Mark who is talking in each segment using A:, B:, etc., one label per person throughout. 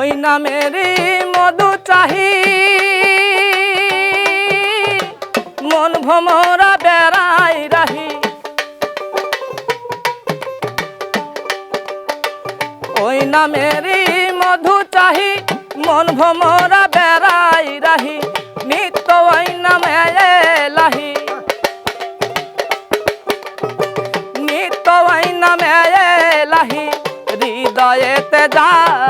A: ওই নামেরই মধু চাহি। মন ভমরা বেড়াই রাহি। ওই নামেরই মধু চাহি, মন ভমরা বেড়াই রাহি। নিত্য ওই নামে লাহি নিত্য ওই নামে লাহি হৃদয়েতে জাগে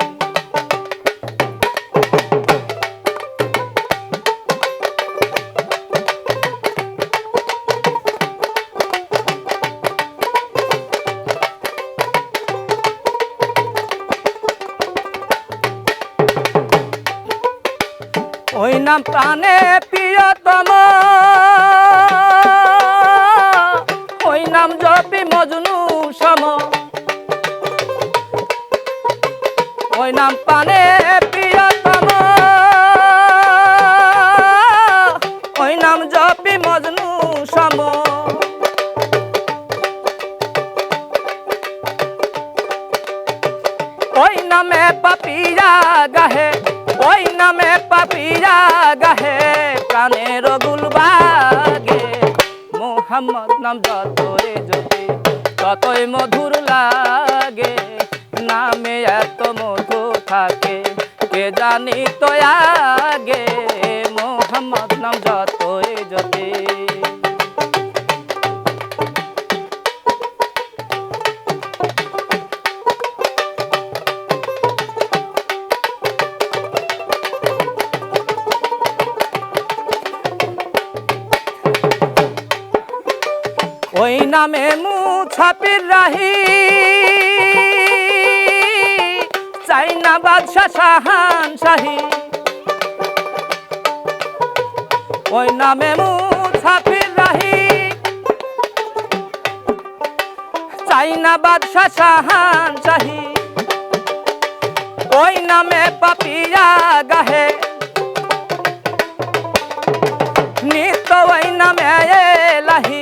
A: ওই নাম প্রাণে প্রিয়তম। ওই নাম জপি মজনু সম। ওই নাম প্রাণে প্রিয়তম। ওই নাম জপি মজনু সম। ওই নামে পাপিয়া গাহে পাপিয়া গাহে, প্রাণের গুলবাগে মোহাম্মদ নাম যতই জ্যোতি, ততই মধুর লাগে। নামে এত মধু থাকে, কে জানি তো আগে। মোহাম্মদ নাম যতই ওই নামে মুছাপির রাহি। চাইনা বাদশাহ শাহান শাহী ওই নামে মুছাপির রাহি। চাইনা বাদশাহ শাহান শাহী ওই নামে পাপিয়া গাহে। নিত্য ওই নামে লাহি